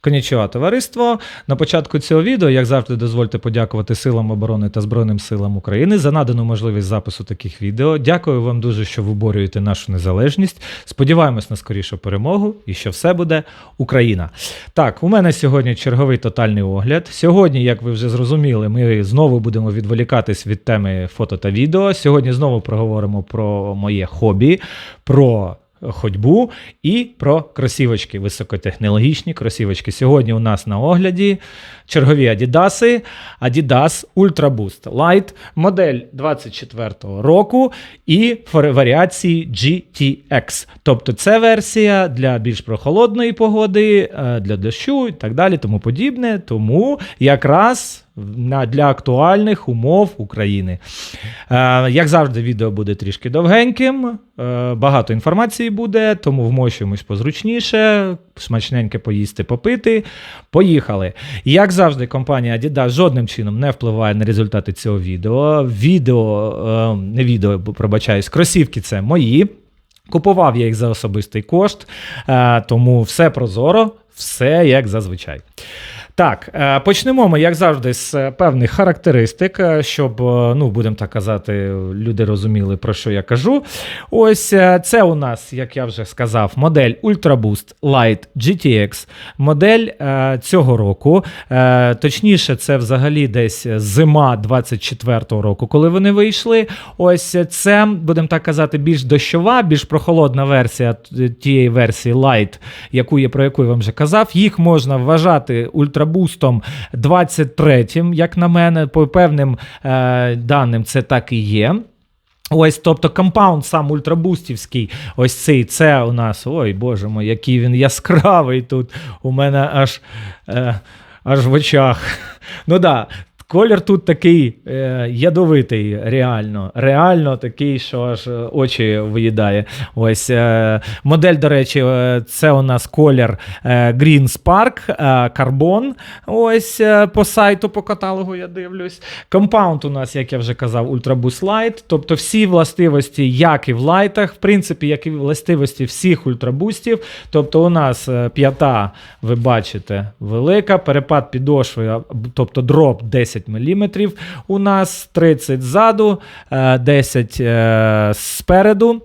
Конічова товариство. На початку цього відео, як завжди, дозвольте подякувати Силам оборони та Збройним силам України за надану можливість запису таких відео. Дякую вам дуже, що виборюєте нашу незалежність. Сподіваємось на скорішу перемогу і що все буде Україна. Так, у мене сьогодні черговий тотальний огляд. Сьогодні, як ви вже зрозуміли, ми знову будемо відволікатись від теми фото та відео. Сьогодні знову проговоримо про моє хобі, про ходьбу і про кросівочки, високотехнологічні кросівочки. Сьогодні у нас на огляді чергові Адідаси, Adidas Ultra Boost Light, модель 24-го року і варіації GTX. Тобто це версія для більш прохолодної погоди, е, для дощу і так далі, тому подібне. Тому якраз для актуальних умов України. Е, Як завжди, відео буде трішки довгеньким, е, багато інформації буде, тому вмощуємось позручніше, смачненьке поїсти, попити. Поїхали. Як завжди, компанія Adidas жодним чином не впливає на результати цього відео. Відео, е, не відео, пробачаюсь, кросівки це мої. Купував я їх за особистий кошт, тому все прозоро, все як зазвичай. Так, е, почнемо ми, як завжди, з е, певних характеристик, е, щоб, ну, будемо так казати, люди розуміли, про що я кажу. Ось це у нас, як я вже сказав, модель UltraBoost Light GTX. Модель цього року. Точніше, це взагалі десь зима 24-го року, коли вони вийшли. Ось це, будемо так казати, більш дощова, більш прохолодна версія тієї версії Light, яку я про яку я вам вже казав. Їх можна вважати ультрабустом 23-м, як на мене, по певним е, даним, це так і є. Ось, тобто компаунд сам ультрабустівський, ось цей, це у нас, ой боже мой, який він яскравий тут. У мене аж, е, аж в очах. Ну да, колір тут такий е, ядовитий, реально. Реально такий, що аж е, очі виїдає. Ось е, модель, до речі, е, це у нас колір е, Green Spark, е, Carbon. Ось е, по сайту, по каталогу я дивлюсь. Компаунд у нас, як я вже казав, Ultra Boost Light. Тобто всі властивості, як і в лайтах, в принципі, як і властивості всіх ультрабустів. Тобто у нас е, п'ята, ви бачите, велика, перепад підошви, тобто дроп 10 мм. У нас 30 ззаду, е, 10 е, спереду.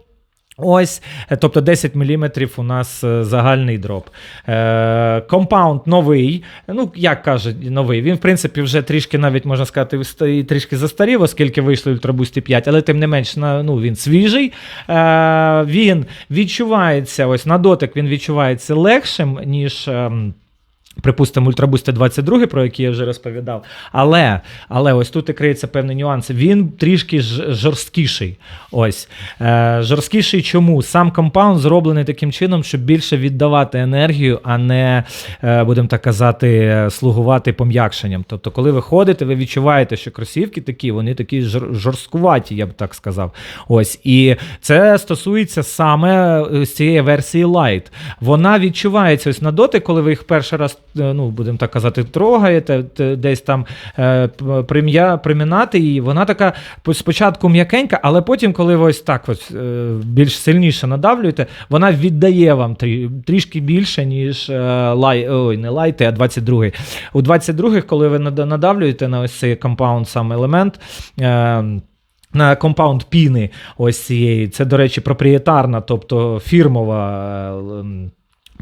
Ось, е, тобто 10 мм у нас е, загальний дроп. Е, компаунд новий. Ну, як кажуть, новий. Він, в принципі, вже трішки, навіть можна сказати, трішки застарів, оскільки вийшли Ультрабусті 5, але тим не менш, ну, він свіжий. Е, він відчувається, ось на дотик він відчувається легшим, ніж. ем, Припустимо, Ультрабусти 22, про який я вже розповідав. Але, але ось тут і криється певний нюанс. Він трішки жорсткіший. Ось. Е, жорсткіший чому? Сам компаунд зроблений таким чином, щоб більше віддавати енергію, а не, е, будемо так казати, слугувати пом'якшенням. Тобто, коли ви ходите, ви відчуваєте, що кросівки такі, вони такі жор- жорсткуваті, я б так сказав. Ось. І це стосується саме е, з цієї версії Light. Вона відчувається ось на дотик, коли ви їх перший раз, ну, будемо так казати, трогаєте, десь там е, прим'я, примінати її. Вона така спочатку м'якенька, але потім, коли ви ось так ось, е, більш сильніше надавлюєте, вона віддає вам трі, трішки більше, ніж е, лай, ой, не лайти, а 22-й. У 22-х, коли ви надавлюєте на ось цей компаунд сам елемент. Е, на компаунд піни ось цієї. Це, до речі, проприєтарна, тобто фірмова.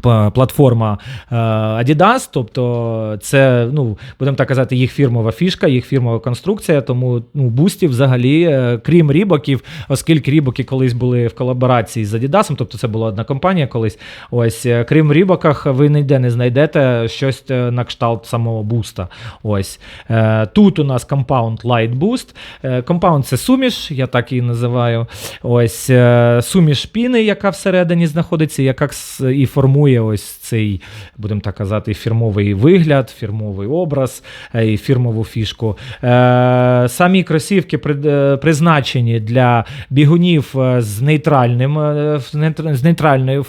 Платформа е, Adidas, тобто це, ну, будемо так казати, їх фірмова фішка, їх фірмова конструкція. Тому ну, бустів взагалі, е, крім рібоків, оскільки рібоки колись були в колаборації з Adidas, тобто це була одна компанія колись. Ось, е, крім рібоках, ви ніде не знайдете щось на кшталт самого буста. Ось. Тут у нас компаунд Light Boost. Компаунд це суміш, я так її називаю. Ось суміш піни, яка всередині знаходиться, яка і формує ось цей, будемо так казати, фірмовий вигляд, фірмовий образ е, і фірмову фішку. Е, Самі кросівки е, призначені для бігунів з нейтральним, з нейтральною,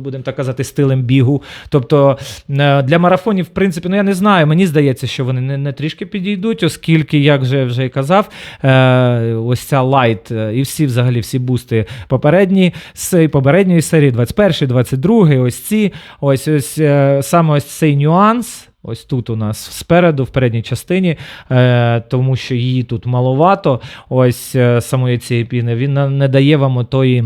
будемо так казати, стилем бігу. Тобто для марафонів, в принципі, ну я не знаю, мені здається, що вони не, не трішки підійдуть, оскільки, як же вже і казав, ось ця лайт і всі взагалі всі бусти попередні з попередньої серії, 21, 22, ось ці. Ось ось е, саме ось цей нюанс. Ось тут у нас спереду, в передній частині, е, тому що її тут маловато. Ось е, самої цієї піни. Він не дає вам тої.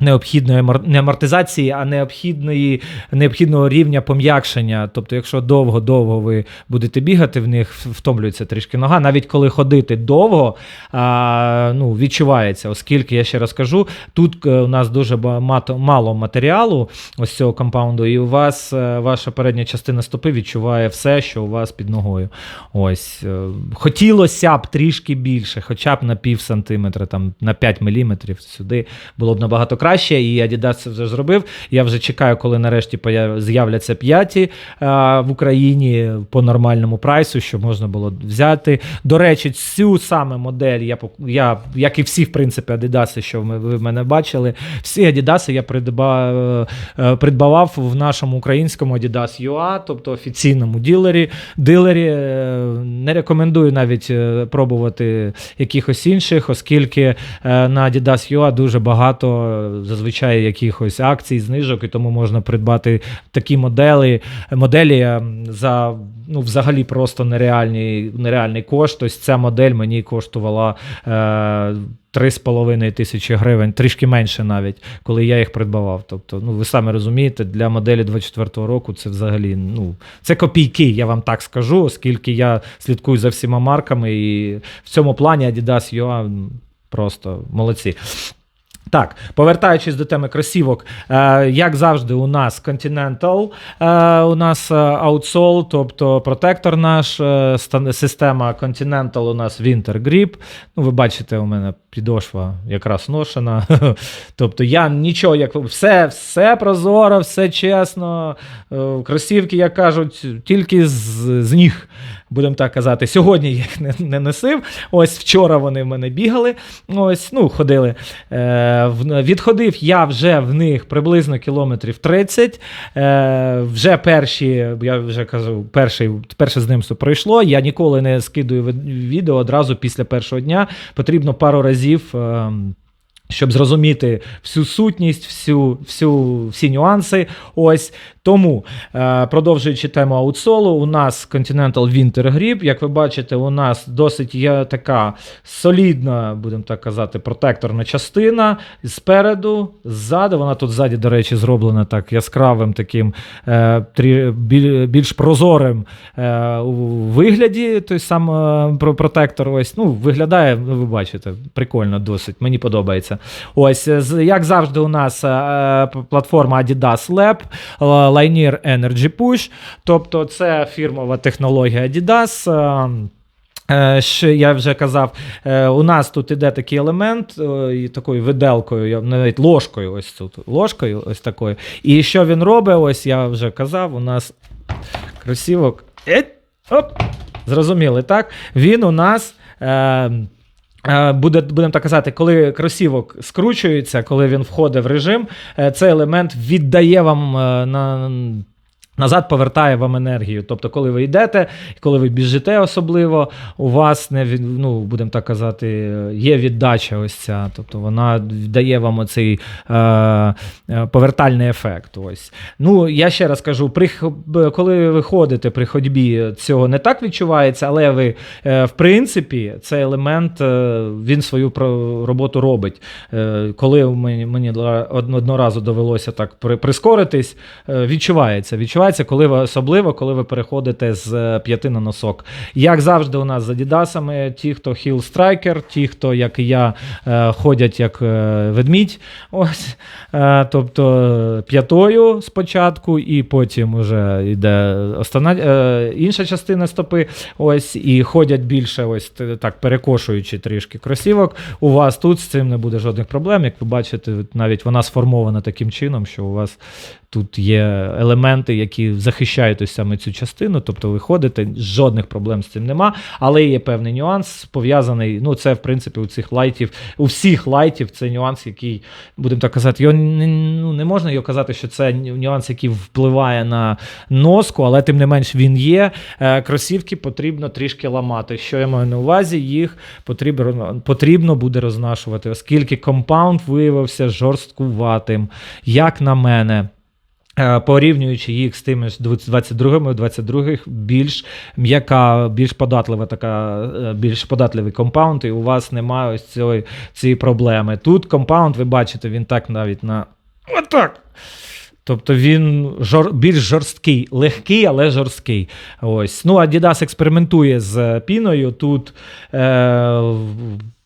Необхідної не амортизації, а необхідної, необхідного рівня пом'якшення. Тобто, якщо довго-довго ви будете бігати, в них втомлюється трішки нога. Навіть коли ходити довго, а, ну, відчувається, оскільки я ще раз кажу, тут е, у нас дуже ба- мато- мало матеріалу ось цього компаунду, і у вас е, ваша передня частина стопи відчуває все, що у вас під ногою. Ось е, хотілося б трішки більше, хоча б на пів сантиметра, там на 5 міліметрів сюди було б набагато краще. І Adidas це вже зробив. Я вже чекаю, коли нарешті з'являться п'яті а, в Україні по нормальному прайсу, що можна було взяти. До речі, цю саме модель я я, як і всі, в принципі, Adidas, що ви мене бачили, всі Adidas я придбав, е, придбавав в нашому українському Adidas UA, тобто офіційному ділері. Дилері е, не рекомендую навіть е, пробувати якихось інших, оскільки е, на Adidas UA дуже багато е, зазвичай якихось акцій, знижок, і тому можна придбати такі моделі, моделі е, за ну, взагалі просто нереальний, нереальний кошт. Ось ця модель мені коштувала. Е, 3,5 тисячі гривень, трішки менше навіть, коли я їх придбавав. Тобто, ну ви самі розумієте, для моделі 24-го року це взагалі ну, це копійки, я вам так скажу, оскільки я слідкую за всіма марками, і в цьому плані Adidas UA просто молодці. Так, повертаючись до теми кросівок, е, як завжди, у нас Continental, е, у нас аутсол, Outsole, тобто протектор наш, е, система Continental у нас Winter Grip. Ну, ви бачите, у мене підошва якраз ношена. тобто я нічого, як все, все прозоро, все чесно. Е, кросівки, як кажуть, тільки з, з ніг. Будемо так казати, сьогодні їх не, не носив. Ось вчора вони в мене бігали. Ось, ну, ходили. Е, відходив я вже в них приблизно кілометрів 30. Е, вже перші, я вже кажу, перший, перше знимство пройшло. Я ніколи не скидую відео одразу після першого дня. Потрібно пару разів. Е, щоб зрозуміти всю сутність, всю, всю, всі нюанси. Ось тому, е, продовжуючи тему аутсолу, у нас Continental Winter Grip. Як ви бачите, у нас досить є така солідна, будемо так казати, протекторна частина спереду, ззаду. Вона тут ззаді, до речі, зроблена так яскравим, таким е, більш прозорим е, у вигляді. Той сам протектор. Ось ну виглядає, ну, ви бачите, прикольно досить. Мені подобається. Ось як завжди, у нас платформа Adidas Lab, Linear Energy Push. Тобто, це фірмова технологія Adidas. е, Е, Ще я вже казав, е, у нас тут іде такий елемент е, і такою виделкою, навіть ложкою, ось тут ложкою, ось такою. І що він робить? Ось я вже казав, у нас кросівок. Оп, зрозуміли, так? Він у нас. Е, Е, Буде, будемо так казати, коли кросівок скручується, коли він входить в режим, е, цей елемент віддає вам е, на. Назад повертає вам енергію. Тобто, коли ви йдете, коли ви біжите особливо, у вас не ну, будемо так казати, є віддача ось ця. Тобто вона дає вам оцей е, е, повертальний ефект. Ось. Ну, я ще раз кажу, при, коли ви ходите при ходьбі, цього не так відчувається, але ви, е, в принципі, цей елемент е, він свою роботу робить. Е, коли мені, мені одного разу довелося так при- прискоритись, е, відчувається. Відчувається, коли ви особливо, коли ви переходите з е, п'яти на носок. Як завжди, у нас з Адідасами, ті, хто Hill Striker, ті, хто, як і я, е, ходять як е, ведмідь. Ось, тобто п'ятою спочатку, і потім вже йде остана, інша частина стопи. Ось, і ходять більше, ось так перекошуючи трішки кросівок. У вас тут з цим не буде жодних проблем. Як ви бачите, навіть вона сформована таким чином, що у вас тут є елементи, які захищають ось саме цю частину. Тобто ви ходите, жодних проблем з цим нема. Але є певний нюанс пов'язаний. Ну, це в принципі у цих лайтів, у всіх лайтів це нюанс, який, будемо так казати, його не, ну, не можна його казати, що це нюанс, який впливає на носку, але тим не менш він є. Е, Кросівки потрібно трішки ламати. Що я маю на увазі, їх потрібно, потрібно буде рознашувати, оскільки компаунд виявився жорсткуватим, як на мене. Е, Порівнюючи їх з тими ж 22-ми, 22-х, більш м'яка, більш податлива така, е, більш податливий компаунд, і у вас немає ось цієї, цієї проблеми. Тут компаунд, ви бачите, він так навіть на отак. Тобто він жор, більш жорсткий, легкий, але жорсткий. Ось. Ну, Adidas експериментує з піною. Тут, е,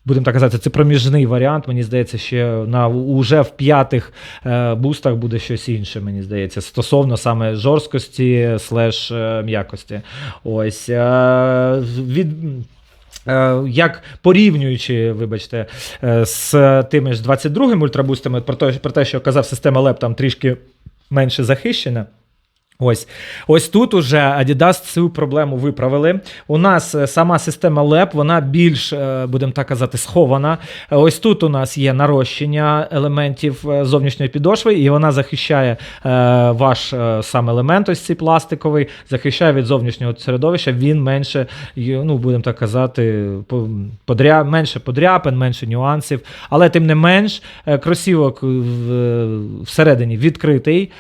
будемо так казати, це проміжний варіант. Мені здається, ще на уже в п'ятих е, бустах буде щось інше, мені здається, стосовно саме жорсткості слеш е, м'якості. Ось. Е, від, Як порівнюючи, вибачте, з тими ж 22-ми ультрабустами, про те, про те, що казав, система LEP там трішки менше захищена. Ось ось тут уже Adidas цю проблему виправили. У нас е, сама система LEP, вона більш, е, будемо так казати, схована. Е, Ось тут у нас є нарощення елементів зовнішньої підошви, і вона захищає ваш сам елемент, ось цей пластиковий, захищає від зовнішнього середовища. Він менше, ну будемо так казати, подря... менше подряпин, менше нюансів. Але тим не менш, кросівок всередині відкритий,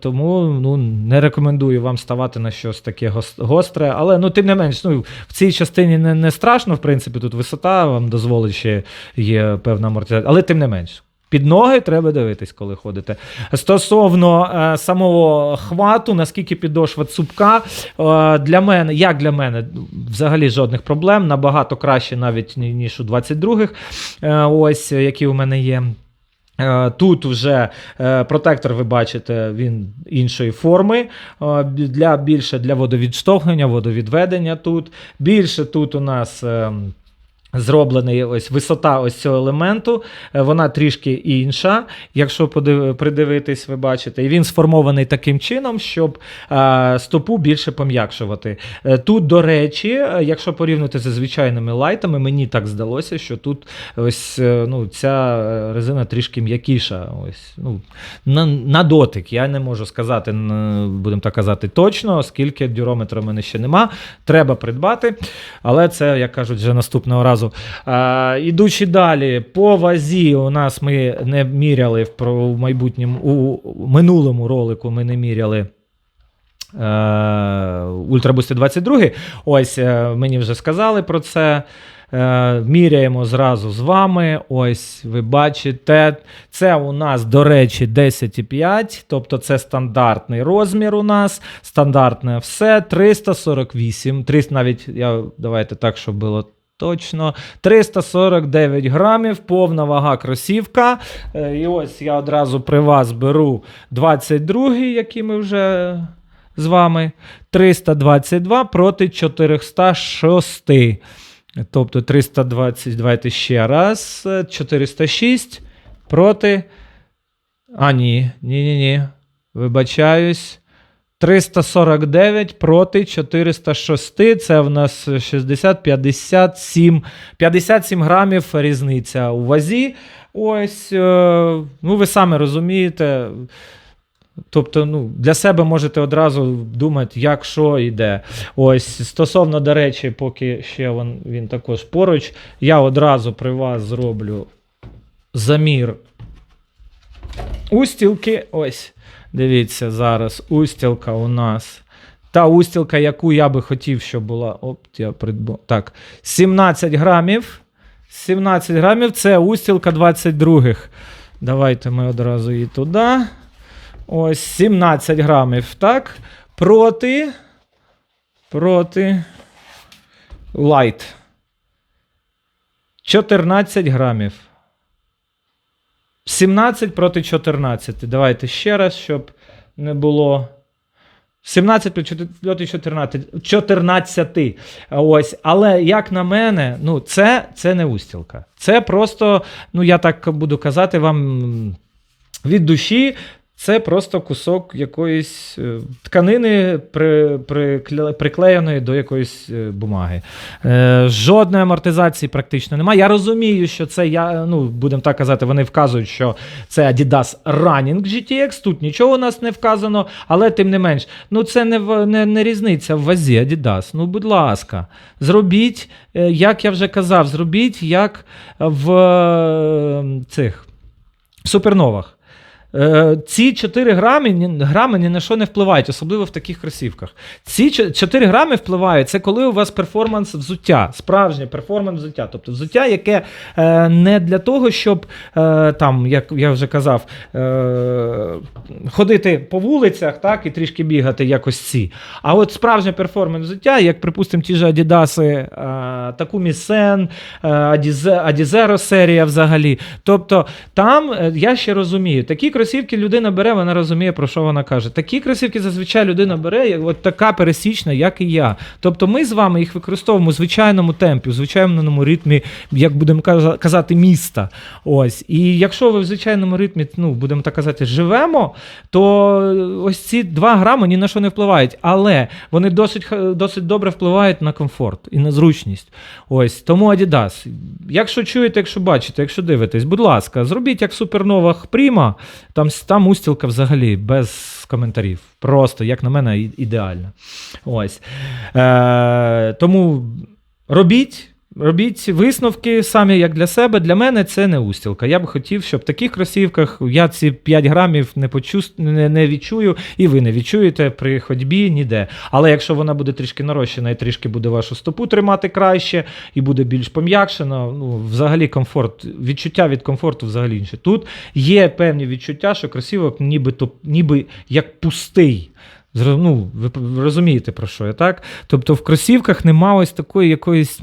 тому ну, не рекомендую вам ставати на щось таке гос- гостре. Але ну, тим не менш, ну, в цій частині не, не страшно, в принципі, тут висота вам дозволить ще є певна амортизація, але тим не менш. Під ноги треба дивитись, коли ходите. Стосовно е, самого хвату, наскільки підошва цупка, е, для мене, як для мене, взагалі жодних проблем. Набагато краще навіть ніж у 22-х, е, ось які у мене є. Е, Тут вже е, протектор, ви бачите, він іншої форми. е, Для, більше для водовідштовхнення, водовідведення тут. Більше тут у нас. Зроблений ось висота ось цього елементу, е, вона трішки інша, якщо придивитись, ви бачите. І він сформований таким чином, щоб е, стопу більше пом'якшувати. Е, Тут, до речі, якщо порівняти зі звичайними лайтами, мені так здалося, що тут ось ну, ця резина трішки м'якіша. Ось, ну, на, на дотик. Я не можу сказати, будемо так казати, точно, оскільки дюрометра в мене ще нема. Треба придбати. Але це, як кажуть, вже наступного разу. А, ідучи далі, по вазі у нас ми не міряли в, майбутньому, у минулому ролику ми не міряли. Е, Ультрабусти 22. Ось е, мені вже сказали про це. Е, Міряємо зразу з вами. Ось ви бачите. Це у нас, до речі, 10,5, тобто це стандартний розмір у нас, стандартне все. 348. 300, навіть я давайте так, щоб було. Точно 349 грамів, повна вага кросівка. Е, І ось я одразу при вас беру 22, який ми вже з вами 322 проти 406. Тобто 320, давайте ще раз. е, 406 проти. А, ні, ні, ні, ні. Вибачаюсь. 349 проти 406. Це в нас 60, 57, 57 грамів різниця у вазі. Ось, е, ну ви самі розумієте. Тобто, ну, для себе можете одразу думати, як що йде. Ось стосовно, до речі, поки ще він, він також поруч, я одразу при вас зроблю замір устілки. Ось, дивіться, зараз устілка у нас. Та устілка, яку я би хотів, щоб була. Оп, я придбав. Так, 17 грамів. 17 грамів це устілка 22-х. Давайте ми одразу її туди. Ось 17 грамів, так? Проти. Проти. Light. 14 грамів. 17 проти 14. Давайте ще раз, щоб не було. 17 проти 14. 14. Ось. Але як на мене, ну, це, це не устілка. Це просто, ну, я так буду казати вам від душі. Це просто кусок якоїсь е, тканини при, прикле- приклеєної до якоїсь е, бумаги. Е, жодної амортизації практично немає. Я розумію, що це я, ну, будемо так казати, вони вказують, що це Adidas Running GTX. Тут нічого у нас не вказано, але тим не менш, ну це не, не, не різниця в вазі Adidas. Ну, будь ласка, зробіть, е, як я вже казав, зробіть як в цих суперновах. Е, ці 4 грами, грами ні на що не впливають, особливо в таких кросівках. Ці 4 грами впливають, це коли у вас перформанс взуття, справжнє перформанс взуття. Тобто взуття, яке е, не для того, щоб е, там, як я вже казав, е, ходити по вулицях так, і трішки бігати, якось ці. А от справжнє перформанс взуття, як, припустимо, ті ж Адідаси, е, Такумі Сен, е, Адізеро серія взагалі. Тобто там е, я ще розумію, такі кросівки людина бере, вона розуміє, про що вона каже. Такі кросівки зазвичай людина бере, от така пересічна, як і я. Тобто ми з вами їх використовуємо у звичайному темпі, у звичайному ритмі, як будемо казати, міста. Ось. І якщо ви в звичайному ритмі, ну, будемо так казати, живемо, то ось ці два грами ні на що не впливають. Але вони досить, досить добре впливають на комфорт і на зручність. Ось тому Adidas. Якщо чуєте, якщо бачите, якщо дивитесь, будь ласка, зробіть як в суперновах Prima, там, там устілка взагалі без коментарів. Просто, як на мене, ідеальна. Ось. Е, тому робіть. Робіть висновки самі як для себе. Для мене це не устілка. Я б хотів, щоб в таких кросівках я ці 5 грамів не, почуст... не, не відчую, і ви не відчуєте при ходьбі ніде. Але якщо вона буде трішки нарощена і трішки буде вашу стопу тримати краще, і буде більш пом'якшена, ну, взагалі комфорт, відчуття від комфорту взагалі інше. Тут є певні відчуття, що кросівок ніби, то, ніби як пустий. Ну, ви розумієте, про що я так? Тобто в кросівках нема ось такої якоїсь.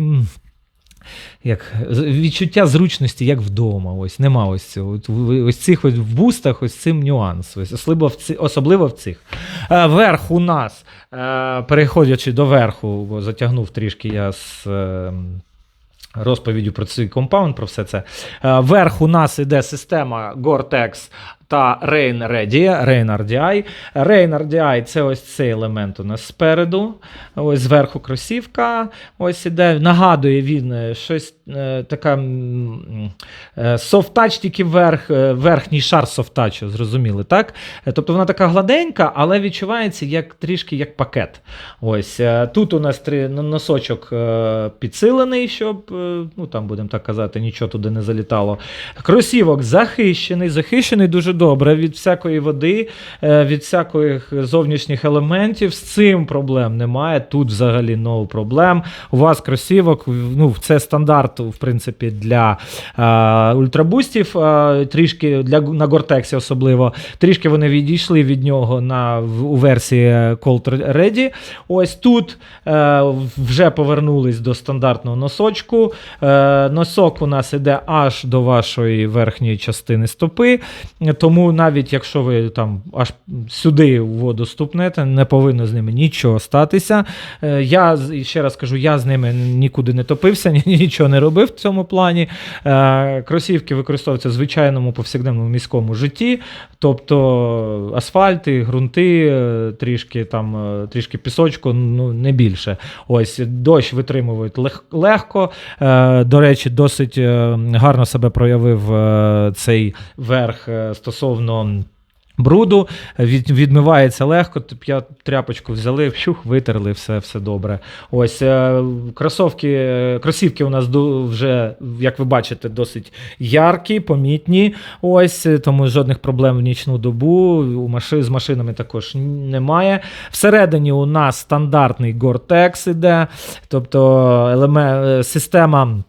Як відчуття зручності, як вдома. Ось нема ось цього. Ось цих ось в бустах, ось цим нюанс. Ось особливо в ці, особливо в цих. Е, верх у нас, е, переходячи до верху, затягнув трішки я з. Е, Розповіддю про цей компаунд, про все це. Верх у нас іде система Gore-Tex та Rain Ready, Rain RDI. Rain RDI це ось цей елемент у нас спереду. Ось зверху кросівка. Ось іде. Нагадує він е, щось е, така е, soft тільки верх, е, верхній шар touch, зрозуміли, так? Тобто вона така гладенька, але відчувається як трішки як пакет. Ось тут у нас три носочок е, підсилений, щоб ну там будемо так казати, нічого туди не залітало. Кросівок захищений, захищений дуже добре від всякої води, е, від всяких зовнішніх елементів. З цим проблем немає. Тут взагалі no проблем. У вас кросівок, ну це стандарт, в принципі, для е, ультрабустів, е, трішки для на Гортексі особливо. Трішки вони відійшли від нього на у версії Cold Ready. Ось тут е, вже повернулись до стандартного носочку. Е, носок у нас іде аж до вашої верхньої частини стопи. Тому навіть якщо ви там аж сюди воду ступнете, не повинно з ними нічого статися. Е, я ще раз кажу, я з ними нікуди не топився, нічого не робив в цьому плані. Е, кросівки використовуються в звичайному повсякденному міському житті, тобто асфальти, ґрунти, е, трішки там, трішки пісочку, ну не більше. Ось дощ витримують лег- легко. До речі, досить гарно себе проявив цей верх е, стосовно. Бруду від, відмивається легко. Я тряпочку взяли, вщух, витерли, все, все добре. Ось е, кросовки, кросівки у нас вже, як ви бачите, досить яркі, помітні. Ось е, тому жодних проблем в нічну добу. У маши, з машинами також немає. Всередині у нас стандартний Gore-Tex іде, тобто елеме, е, система.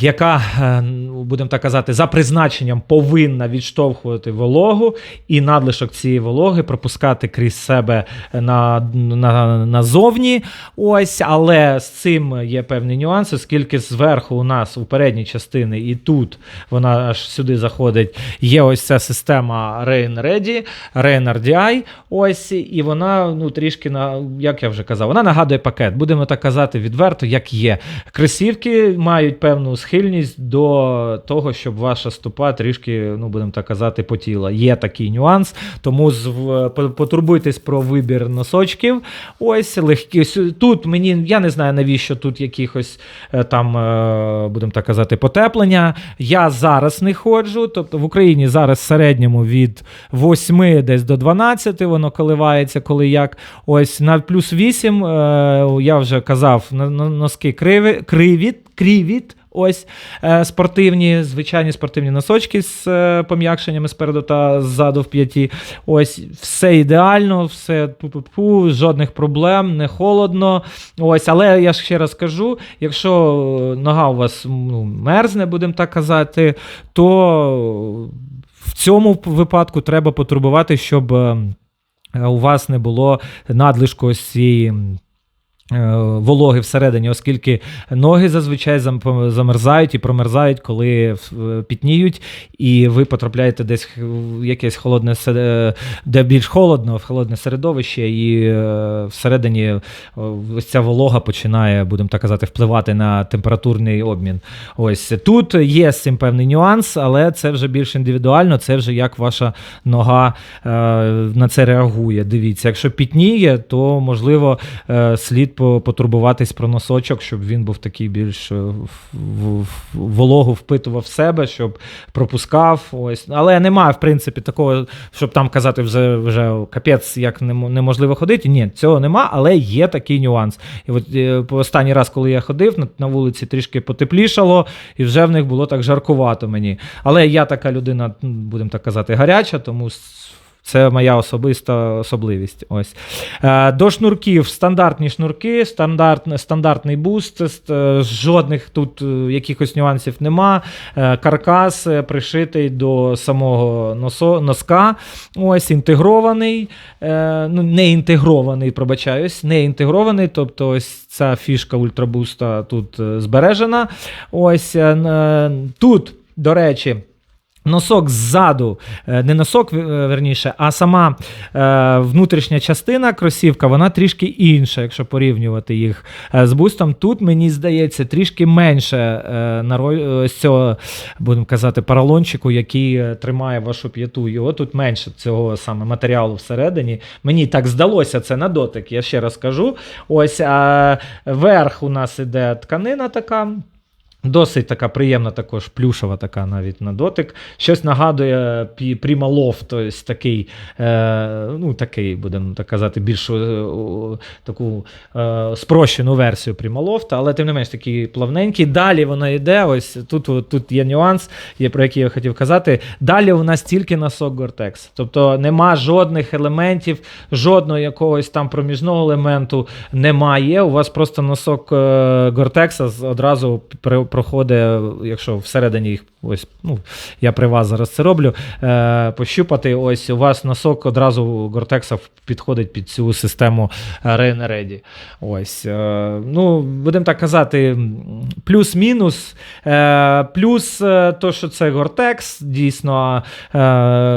Яка, е, будемо так казати, за призначенням повинна відштовхувати вологу і надлишок цієї вологи пропускати крізь себе на, на, назовні. Ось, але з цим є певні нюанси, оскільки зверху у нас у передній частини і тут вона аж сюди заходить. Є ось ця система Rain Ready, Rain RDI. Ось, і вона ну, трішки на, як я вже казав, вона нагадує пакет. Будемо так казати відверто, як є. Кросівки мають певну схильність до того, щоб ваша стопа трішки, ну будемо так казати, потіла. Є такий нюанс, тому потурбуйтесь про вибір носочків. Ось легкі. Тут мені я не знаю навіщо тут якихось е, там, е, будемо так казати, потеплення. Я зараз не ходжу. Тобто в Україні зараз в середньому від 8 десь до 12 воно коливається, коли як. Ось на плюс 8, е, я вже казав, носки криві, криві, кривіт. Ось е, спортивні, звичайні спортивні носочки з е, пом'якшеннями спереду та ззаду в п'яті. Ось все ідеально, все пу-пу-пу, жодних проблем, не холодно. Ось, але я ж ще раз кажу: якщо нога у вас ну, мерзне, будемо так казати, то в цьому випадку треба потурбувати, щоб е, у вас не було надлишку ось цієї. Е, Вологи всередині, оскільки ноги зазвичай замерзають і промерзають, коли е, пітніють, і ви потрапляєте десь в якесь холодне се- де більш холодно, в холодне середовище, і е, всередині е, ось ця волога починає, будемо так казати, впливати на температурний обмін. Ось тут є з цим певний нюанс, але це вже більш індивідуально, це вже як ваша нога е, на це реагує. Дивіться, якщо пітніє, то можливо е, слід потурбуватись про носочок, щоб він був такий більш е, вологу впитував в себе, щоб пропускав. Ось. Але немає, в принципі, такого, щоб там казати вже, вже капець, як неможливо ходити. Ні, цього нема, але є такий нюанс. І от е, останній раз, коли я ходив, на вулиці трішки потеплішало, і вже в них було так жаркувато мені. Але я така людина, будемо так казати, гаряча, тому. Це моя особиста особливість. Ось. Е, до шнурків стандартні шнурки, стандарт, стандартний буст, жодних тут е, якихось нюансів нема. Е, каркас пришитий до самого носка. Ось інтегрований, ну не інтегрований, пробачаюсь, не інтегрований. Тобто, ось ця фішка ультрабуста тут збережена. Ось тут, до речі. Носок ззаду, е, не носок, е, верніше, а сама е, внутрішня частина кросівка, вона трішки інша, якщо порівнювати їх з бустом. Тут, мені здається, трішки менше е, цього, будемо казати, паралончику, який тримає вашу п'яту. Його тут менше цього саме матеріалу всередині. Мені так здалося це на дотик, я ще раз кажу. Ось а верх у нас іде тканина така. Досить така приємна, також плюшева така навіть на дотик. Щось нагадує пі- Prima Loft, тобто такий, е, ну такий, будемо так казати, більш е, таку е, спрощену версію Prima Loft, але тим не менш такий плавненький. Далі вона йде. Ось тут, тут є нюанс, є про який я хотів казати. Далі у нас тільки носок Gore-Tex. Тобто нема жодних елементів, жодного якогось там проміжного елементу немає. У вас просто носок е, одразу при- проходить, якщо всередині їх ось, ну, я при вас зараз це роблю, е, пощупати, ось у вас носок одразу Gore-Tex підходить під цю систему Rain Ready. Ось, е, ну, будемо так казати, плюс-мінус. Е, плюс е, то, що це Gore-Tex, дійсно, е,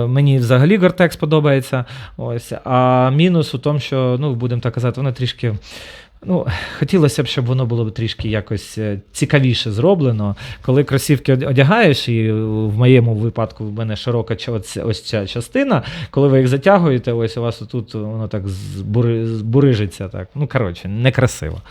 мені взагалі Gore-Tex подобається. Ось, а мінус у тому, що, ну, будемо так казати, воно трішки. Ну, хотілося б, щоб воно було трішки якось е, цікавіше зроблено. Коли кросівки одягаєш, і в моєму випадку в мене широка ось, ця частина, коли ви їх затягуєте, ось у вас тут воно так збури, збурижиться. Так. Ну, коротше, некрасиво.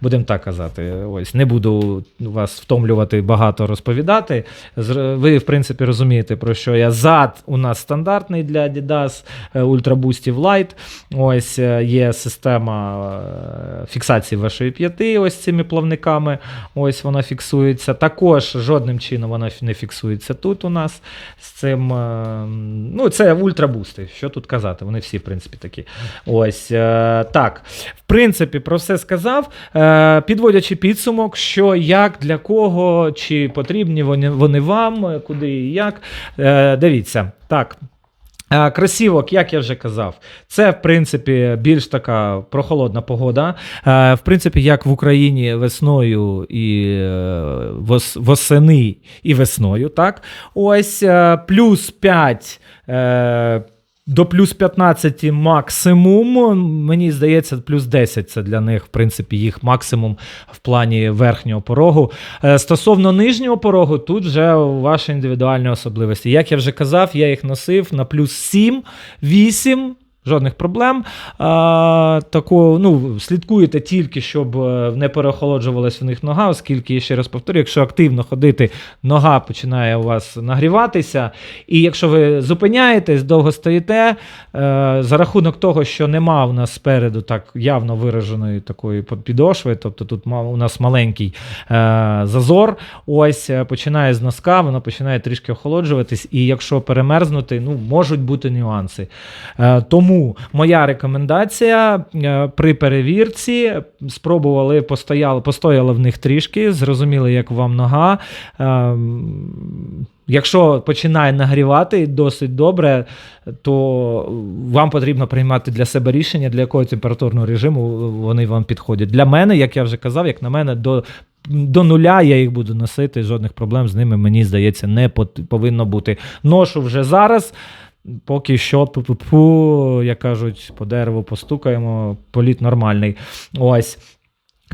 Будемо так казати. Ось не буду вас втомлювати багато розповідати. Ви, в принципі, розумієте, про що я. Зад у нас стандартний для Adidas е, Ultra Boostive Light. Ось е, є система е, фіксації вашої п'яти, ось цими плавниками. Ось вона фіксується. Також жодним чином вона не фіксується тут у нас. З цим, е, ну, це ультрабусти. Що тут казати? Вони всі, в принципі, такі. Ось е, так. В принципі, про все сказав. Е, Підводячи підсумок, що як, для кого, чи потрібні вони, вам, куди і як. Дивіться, так. Е, Кросівок, як я вже казав, це в принципі більш така прохолодна погода. Е, В принципі, як в Україні весною і е, вос- восени і весною. Так, ось плюс 5. До плюс 15 максимум. Мені здається, плюс 10 це для них, в принципі, їх максимум в плані верхнього порогу. Е, Стосовно нижнього порогу, тут вже ваші індивідуальні особливості. Як я вже казав, я їх носив на плюс 7, 8. Жодних проблем. А, тако, ну, слідкуєте тільки, щоб е, не переохолоджувалась в них нога, оскільки, я ще раз повторю, якщо активно ходити, нога починає у вас нагріватися. І якщо ви зупиняєтесь, довго стоїте, е, за рахунок того, що нема у нас спереду так явно вираженої такої підошви, тобто тут у нас маленький е, зазор, ось е, починає з носка, воно починає трішки охолоджуватись, і якщо перемерзнути, ну, можуть бути нюанси. Е, тому моя рекомендація е, при перевірці спробували, постояли, постояли в них трішки, зрозуміли, як вам нога. Е, Якщо починає нагрівати досить добре, то вам потрібно приймати для себе рішення, для якого температурного режиму вони вам підходять. Для мене, як я вже казав, як на мене, до, до нуля я їх буду носити, жодних проблем з ними, мені здається, не повинно бути. Ношу вже зараз. Поки що, пу-пу-пу, як кажуть, по дереву постукаємо, політ нормальний. Ось.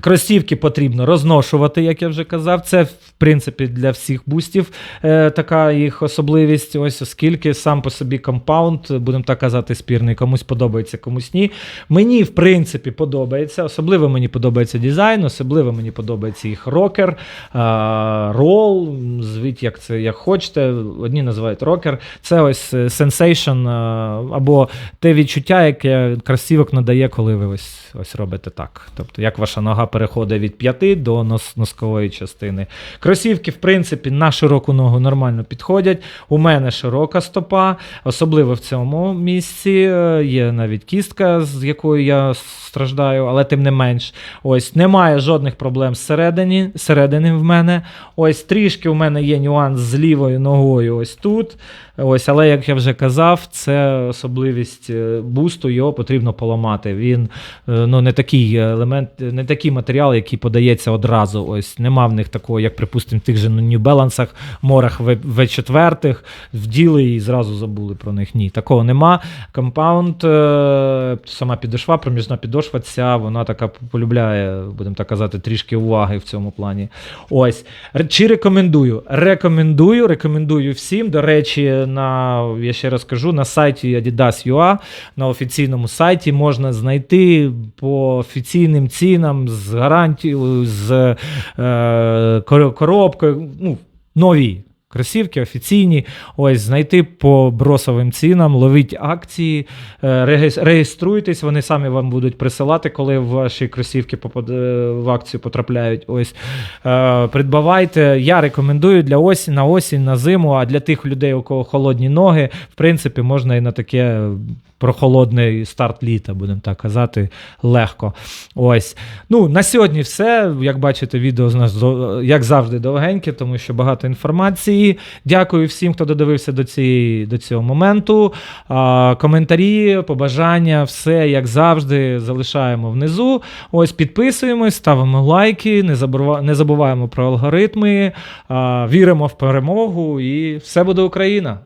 Кросівки потрібно розношувати, як я вже казав. Це, в принципі, для всіх бустів е, така їх особливість. Ось оскільки сам по собі компаунд, будемо так казати, спірний, комусь подобається, комусь ні. Мені, в принципі, подобається. Особливо мені подобається дизайн, особливо мені подобається їх рокер, е, рол. Звіть, як це як хочете. Одні називають рокер. Це ось sensation, е, або те відчуття, яке кросівок надає, коли ви ось, ось робите так. Тобто, як ваша нога переходить від п'яти до нос, носкової частини. Кросівки, в принципі, на широку ногу нормально підходять. У мене широка стопа, особливо в цьому місці. Е, Є навіть кістка, з якою я страждаю, але тим не менш. Ось немає жодних проблем зсередини в мене. Ось трішки у мене є нюанс з лівою ногою. Ось тут. Ось, але як я вже казав, це особливість е, бусту, його потрібно поламати. Він е, ну, не такий елемент, не такий матеріал, який подається одразу. Ось нема в них такого, як, припустимо, в тих же New Balance, морах В4, вділи і зразу забули про них. Ні, такого нема. Компаунд, е, сама підошва, проміжна підошва, ця вона така полюбляє, будемо так казати, трішки уваги в цьому плані. Ось. Чи рекомендую? Рекомендую, рекомендую всім. До речі, на, я ще раз кажу, на сайті Adidas.ua, на офіційному сайті можна знайти по офіційним цінам з гарантією, з е, коробкою. Ну, нові. Кросівки офіційні, ось знайти по бросовим цінам, ловіть акції, е, реєструйтесь, вони самі вам будуть присилати, коли ваші кросівки е, в акцію потрапляють. Ось е, придбавайте. Я рекомендую для осінь, на осінь, на зиму, а для тих людей, у кого холодні ноги, в принципі, можна і на таке прохолодний старт літа, будемо так казати, легко. Ось. Ну, на сьогодні все. Як бачите, відео з нас як завжди довгеньке, тому що багато інформації. Дякую всім, хто додивився до, цієї, до цього моменту. А, коментарі, побажання, все як завжди, залишаємо внизу. Ось підписуємось, ставимо лайки, не, не забуваємо про алгоритми, а, віримо в перемогу і все буде Україна!